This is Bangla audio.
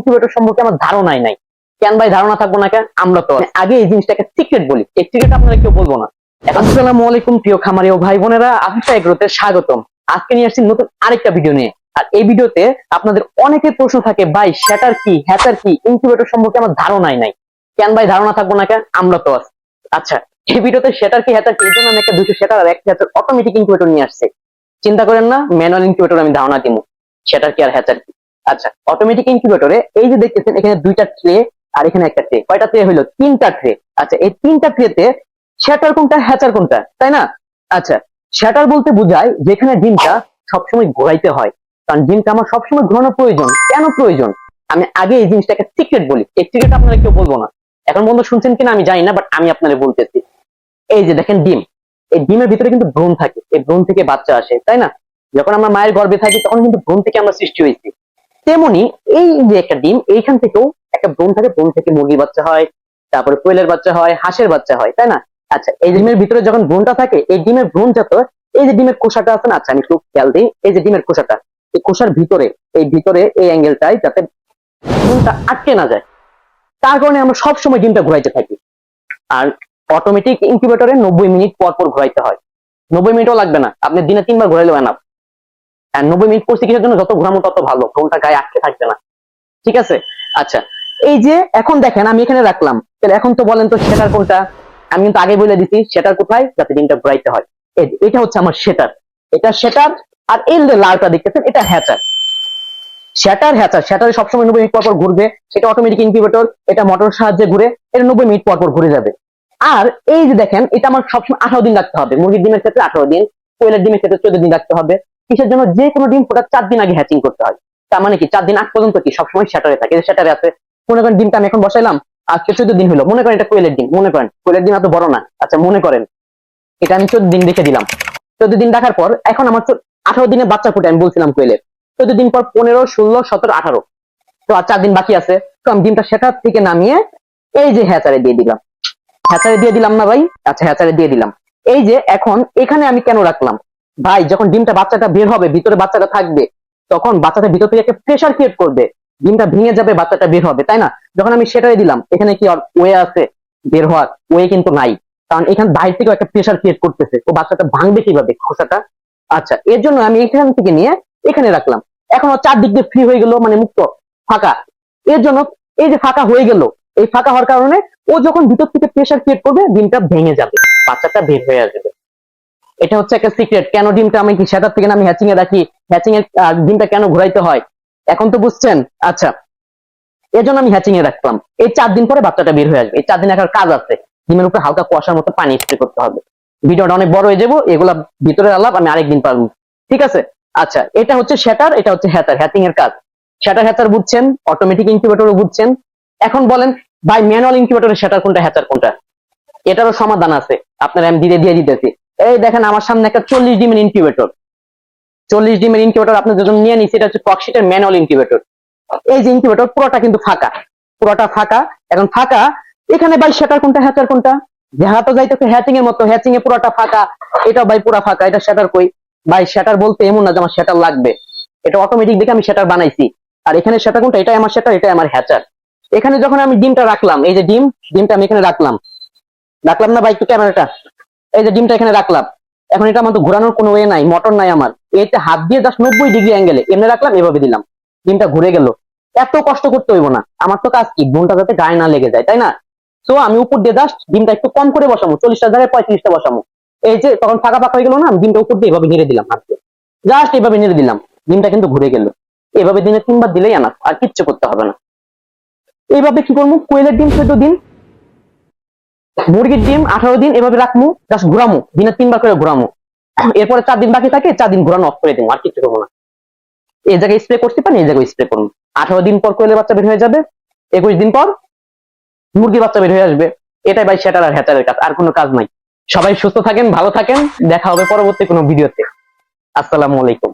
ইনকিউবেটর সম্পর্কে আমার ধারণাই নাই। কেন ভাই ধারণা থাকব না কেন? আমরা তো আগে এই জিনিসটাকে সিক্রেট বলি। এই সিক্রেট আপনারা কেউ বলব না। আসসালামু আলাইকুম প্রিয় খামারি ও ভাই বোনেরা, আফিফা এগ্রোতে স্বাগতম। আজকে নিয়ে আসছি নতুন আরেকটা ভিডিও নিয়ে। আর এই ভিডিওতে আপনাদের অনেকের প্রশ্ন থাকে, ভাই শ্যাটার কি হ্যাচার কি? ইনকিউবেটর সম্পর্কে আমার ধারণাই নাই। কেন ভাই ধারণা থাকব না কেন? আমরা তো আচ্ছা এই ভিডিওতে শ্যাটার কি হ্যাচার কি এর জন্য আমি একটা দুশো শ্যাটার আর একটা হ্যাচার অটোমেটিক ইনকিউবেটর নিয়ে আসছে। চিন্তা করেন না ম্যানুয়াল ইনকিউবেটর আমি ধারণা দিব শ্যাটার কি আর হ্যাচার কি? আচ্ছা অটোমেটিক ইনকিউবেটরে এই যে দেখতেছেন, এখানে দুইটা ট্রে আর এখানে একটা ট্রে কয়টা ট্রে হলো তিনটা ট্রে আচ্ছা এই তিনটা ট্রেতে শ্যাটার কোনটা হ্যাচার কোনটা, তাই না? আচ্ছা শ্যাটার বলতে বোঝায় যেখানে ডিমটা সবসময় ঘোরাইতে হয়। কারণ ডিমটা আমার সবসময় ঘোরানো প্রয়োজন। কেন প্রয়োজন? আমি আগে এই জিনিসটাকে সিক্রেট বলি। এই সিক্রেট আপনারা কেউ বলব না। এখন বন্ধু শুনছেন কিনা আমি জানি না বাট আমি আপনাদের বলতেছি। এই যে দেখেন ডিম। এই ডিমের ভিতরে কিন্তু ভ্রূণ থাকে। এই ভ্রূণ থেকে বাচ্চা আসে, তাই না? যখন আমরা মায়ের গর্ভে থাকি, তখন কিন্তু ভ্রূণ থেকে আমরা সৃষ্টি হয়েছি। তেমনি এই যে একটা ডিম, এইখান থেকেও একটা ভ্রূণ থাকে ভ্রূণ থেকে মুরগির বাচ্চা হয়, তারপরে কোয়েলের বাচ্চা হয়, হাঁসের বাচ্চা হয়, তাই না? আচ্ছা এই ডিমের ভিতরে যখন ভ্রূণটা থাকে, এই ডিমের ভ্রূণ যত এই যে ডিমের কোষাটা আছে না আচ্ছা আমি একটু খেয়াল দিই, এই যে ডিমের কোষাটা এই কোষার ভিতরে, এই ভিতরে, এই অ্যাঙ্গেলটাই যাতে ভ্রূণটা আটকে না যায়। তার কারণে আমরা সব সময় ডিমটা ঘুরাইতে থাকি। আর অটোমেটিক ইনকিউবেটরে নব্বই মিনিট পর পর ঘুরাইতে হয়। নব্বই মিনিটও লাগবে না, আপনি দিনে তিনবার ঘুরাইলেও এনাফ নব্বই মিনিট করছি কিসের জন্য? যত ঘুরামো তত ভালো ফোনটা গায়ে আটকে থাকবে না। ঠিক আছে? আচ্ছা এই যে এখন দেখেন, আমি এখানে রাখলাম। তাহলে এখন তো বলেন তো সেটার কোনটা? আমি কিন্তু আগে বলে দিছি, সেটার কোথায়? যাতে ঘুরাইতে হয়। এটা হচ্ছে আমার সেটার। এটা সেটার, আর এই লালটা দেখতেছেন, এটা হ্যাচার। শ্যাটার হ্যাচার শ্যাটারে সবসময় নব্বই মিনিট পর পর ঘুরবে। এটা অটোমেটিক ইনকিউবেটর এটা মোটর সাহায্যে ঘুরে, এটা নব্বই মিনিট পর পর ঘুরে যাবে। আর এই যে দেখেন, এটা আমার সবসময় আঠারো দিন রাখতে হবে। মুরগির ডিমের ক্ষেত্রে আঠারো দিন, কোয়েলের ডিমের ক্ষেত্রে চোদ্দ দিন রাখতে হবে। কিসের জন্য যে কোনো ডিম ফোটার চার দিন আগে হ্যাচিং করতে হয়। তার মানে কি? চার দিন আগ পর্যন্ত কি? সবসময় শ্যাটারে থাকে। শ্যাটারে আছে, মনে করেন ডিমটা আমি এখন বসাইলাম, আজকে চোদ্দ দিন হলো। মনে করেন এটা কোয়েলের ডিম, মনে করেন। কোয়েলের ডিম এত বড় না। আচ্ছা মনে করেন। এটা আমি চোদ্দ দিন রেখে দিলাম। চোদ্দ দিন রাখার পর, এখন আমার আঠারো দিনের বাচ্চা ফুটে, আমি বলছিলাম কোয়েলের। চোদ্দ দিন পর পনেরো, ষোলো, সতেরো, আঠারো। তো আর চার দিন বাকি আছে। তো আমি ডিমটা সেটার থেকে নামিয়ে এই যে হ্যাচারে দিয়ে দিলাম। হ্যাচারে দিয়ে দিলাম না ভাই? আচ্ছা হ্যাচারে দিয়ে দিলাম। এই যে এখন এখানে আমি কেন রাখলাম? ভাই, যখন ডিমটা বাচ্চাটা বের হবে, ভিতরে বাচ্চাটা থাকবে, তখন বাচ্চাটা ভিতর থেকে একটা প্রেশার ক্রিয়েট করবে। ডিমটা ভেঙে যাবে, বাচ্চাটা বের হবে, তাই না? যখন আমি সেটাই দিলাম, এখানে কি ওয়ে আছে? বের হওয়ার ওয়ে কিন্তু নাই। কারণ এখানে বাইরে থেকেও একটা প্রেশার ক্রিয়েট করতেছে। তো বাচ্চাটা ভাঙবে কীভাবে? খোসাটা? আচ্ছা এর জন্য আমি এখান থেকে নিয়ে এখানে রাখলাম। এখন ও চারদিক দিয়ে ফ্রি হয়ে গেল মানে মুক্ত, ফাঁকা। এর জন্য এই যে ফাঁকা হয়ে গেল, এই ফাঁকা হওয়ার কারণে ও যখন ভিতর থেকে প্রেশার ক্রিয়েট করবে, ডিমটা ভেঙে যাবে, বাচ্চাটা বের হয়ে আসবে। এটা হচ্ছে একটা সিক্রেট কেন ডিমটা আমি সেটার থেকে আমি হ্যাচিং এ রাখি? হ্যাচিং এর ডিমটা কেন ঘুরাইতে হয়? এখন তো বুঝছেন? আচ্ছা। এর জন্য আমি হ্যাচিং এ রাখলাম। এই চার দিন পরে বাচ্চাটা বের হয়ে আসবে। এই চার দিন একটা কাজ আছে। ডিমের উপরে হালকা কুয়াশার মতো পানি স্প্রে করতে হবে। ভিডিওটা অনেক বড় হয়ে যাব। এগুলা ভিতরে আলাপ আমি আরেকদিন পারব ঠিক আছে? আচ্ছা এটা হচ্ছে শ্যাটার এটা হচ্ছে হ্যাচার হ্যাচিং এর কাজ। শ্যাটার হ্যাচার বুঝছেন? অটোমেটিক ইনকিউবেটরও বুঝছেন? এখন বলেন, ভাই ম্যানুয়াল ইনকিউবেটরের শ্যাটার কোনটা হ্যাচার কোনটা? এটারও সমাধান আছে। আপনারা আমি দিয়ে দিয়ে দিতেছি। এই দেখেন আমার সামনে একটা চল্লিশ ডিমের ইনকিউবেটর চল্লিশ ডিমের ইনকিউবেটর আপনি যখন নিয়ে নিচ্ছি এটা হচ্ছে ককশিটের ম্যানুয়াল ইনকিউবেটর এই যে ইনকিউবেটর পুরোটা কিন্তু ফাঁকা। পুরোটা ফাঁকা। এখন ফাঁকা, এখানে ভাই শ্যাটার কোনটা হ্যাচার কোনটা? তো যাইতেছে হ্যাচিং এর মতো হ্যাচিং এ পুরোটা ফাঁকা। এটা ভাই পুরা ফাঁকা, এটা শ্যাটার কই? ভাই শ্যাটার বলতে এমন না যে আমার শ্যাটার লাগবে। এটা অটোমেটিক দেখে আমি শ্যাটার বানাইছি। আর এখানে শ্যাটার কোনটা? এটাই আমার শ্যাটার এটাই আমার হ্যাচার এখানে যখন আমি ডিমটা রাখলাম, এই যে ডিম, ডিমটা আমি এখানে রাখলাম। রাখলাম না ভাই একটু ক্যামেরাটা? এই যে ডিমটা এখানে রাখলাম। এখন এটা আমার তো ঘোরানোর কোনো ওয়ে নাই মোটর নাই আমার। এতে হাত দিয়ে জাস্ট নব্বই ডিগ্রি অ্যাঙ্গেলে এমনি রাখলাম, এভাবে দিলাম। ডিমটা ঘুরে গেল। এত কষ্ট করতে হইব না। আমার তো কাজ কি? বোনটা যাতে গায়ে না লেগে যায়, তাই না? তো আমি উপর দিয়ে জাস্ট ডিমটা একটু কম করে বসাবো চল্লিশটা জায়গায় পঁয়ত্রিশটা বসাবো এই যে তখন ফাঁকা ফাঁকা হয়ে গেল না, আমি ডিমটা উপর দিয়ে এভাবে নেড়ে দিলাম হাত দিয়ে। জাস্ট এভাবে নেড়ে দিলাম। ডিমটা কিন্তু ঘুরে গেল। এভাবে দিনে তিনবার দিলেই আনা আর কিচ্ছু করতে হবে না। এইভাবে কি করব? কোয়েলের ডিম চোদ্দ দিন মুরগির ডিম আঠারো দিন এভাবে রাখব জাস্ট ঘুরামো, দিনে তিনবার করে ঘুরামো। এরপরে চার দিন বাকি থাকে, চার দিন ঘুরানো অফ করে দেবো আর কিছু করব না। এই জায়গায় স্প্রে করতে পারেন এই জায়গায় স্প্রে করুন আঠারো দিন পর করলে বাচ্চা বের হয়ে যাবে, একুশ দিন পর মুরগির বাচ্চা বের হয়ে আসবে। এটাই ভাই সেটার আর হ্যাচারের কাজ, আর কোনো কাজ নাই। সবাই সুস্থ থাকেন, ভালো থাকেন, দেখা হবে পরবর্তী কোনো ভিডিওতে। আসসালামু আলাইকুম।